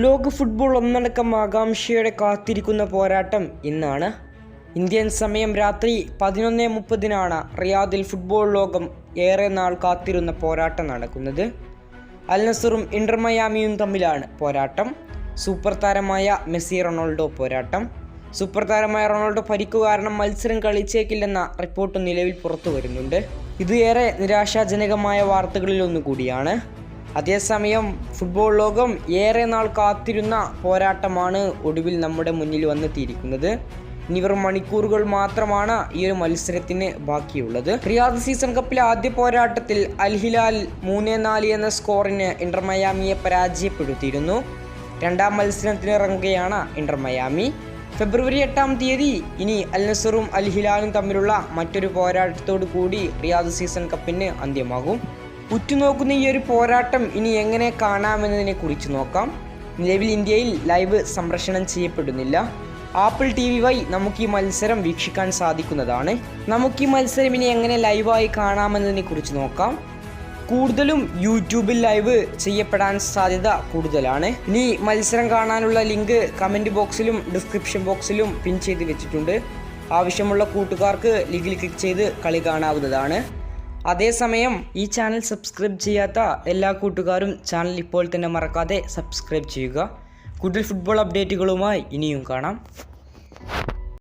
ലോക ഫുട്ബോൾ ഒന്നടക്കം ആകാംക്ഷയോടെ കാത്തിരിക്കുന്ന പോരാട്ടം ഇന്നാണ്. ഇന്ത്യൻ സമയം രാത്രി പതിനൊന്ന് മുപ്പതിനാണ് റിയാദിൽ ഫുട്ബോൾ ലോകം ഏറെ നാൾ കാത്തിരുന്ന പോരാട്ടം നടക്കുന്നത്. അൽനസറും നസറും ഇന്റർ തമ്മിലാണ് പോരാട്ടം. സൂപ്പർ താരമായ മെസ്സി റൊണാൾഡോ പോരാട്ടം. സൂപ്പർ താരമായ റൊണാൾഡോ പരിക്കു കാരണം മത്സരം കളിച്ചേക്കില്ലെന്ന റിപ്പോർട്ട് നിലവിൽ പുറത്തു വരുന്നുണ്ട് ഇത് ഏറെ നിരാശാജനകമായ വാർത്തകളിൽ ഒന്നുകൂടിയാണ് അതേസമയം ഫുട്ബോൾ ലോകം ഏറെ നാൾ കാത്തിരുന്ന പോരാട്ടമാണ് ഒടുവിൽ നമ്മുടെ മുന്നിൽ വന്നെത്തിയിരിക്കുന്നത്. ഇനി വെറും മണിക്കൂറുകൾ മാത്രമാണ് ഈ ഒരു മത്സരത്തിന് ബാക്കിയുള്ളത്. റിയാദ് സീസൺ കപ്പിലെ ആദ്യ പോരാട്ടത്തിൽ അൽ ഹിലാൽ മൂന്ന് നാല് എന്ന സ്കോറിന് ഇന്റർ മയാമിയെ പരാജയപ്പെടുത്തിയിരുന്നു. രണ്ടാം മത്സരത്തിന് ഇറങ്ങുകയാണ് ഫെബ്രുവരി എട്ടാം തീയതി ഇനി അൽ നസറും അൽ ഹിലാലും തമ്മിലുള്ള മറ്റൊരു പോരാട്ടത്തോടു കൂടി റിയാദ് സീസൺ കപ്പിന് അന്ത്യമാകും. ഉറ്റുനോക്കുന്ന ഈ ഒരു പോരാട്ടം ഇനി എങ്ങനെ കാണാമെന്നതിനെ കുറിച്ച് നോക്കാം. നിലവിൽ ഇന്ത്യയിൽ ലൈവ് സംപ്രേഷണം ചെയ്യപ്പെടുന്നില്ല. ആപ്പിൾ ടി വി വഴി നമുക്ക് ഈ മത്സരം വീക്ഷിക്കാൻ സാധിക്കുന്നതാണ്. നമുക്ക് ഈ മത്സരം ഇനി എങ്ങനെ ലൈവായി കാണാമെന്നതിനെ കുറിച്ച് നോക്കാം. കൂടുതലും യൂട്യൂബിൽ ലൈവ് ചെയ്യപ്പെടാൻ സാധ്യത കൂടുതലാണ്. ഇനി മത്സരം കാണാനുള്ള ലിങ്ക് കമന്റ് ബോക്സിലും ഡിസ്ക്രിപ്ഷൻ ബോക്സിലും പിൻ ചെയ്ത് വെച്ചിട്ടുണ്ട്. ആവശ്യമുള്ള കൂട്ടുകാർക്ക് ലിങ്കിൽ ക്ലിക്ക് ചെയ്ത് കളി കാണാവുന്നതാണ്. അതേസമയം ഈ ചാനൽ സബ്സ്ക്രൈബ് ചെയ്യാത്ത എല്ലാ കൂട്ടുകാരും ചാനൽ ഇപ്പോൾ തന്നെ മറക്കാതെ സബ്സ്ക്രൈബ് ചെയ്യുക. കൂടുതൽ ഫുട്ബോൾ അപ്ഡേറ്റുകളുമായി ഇനിയും കാണാം.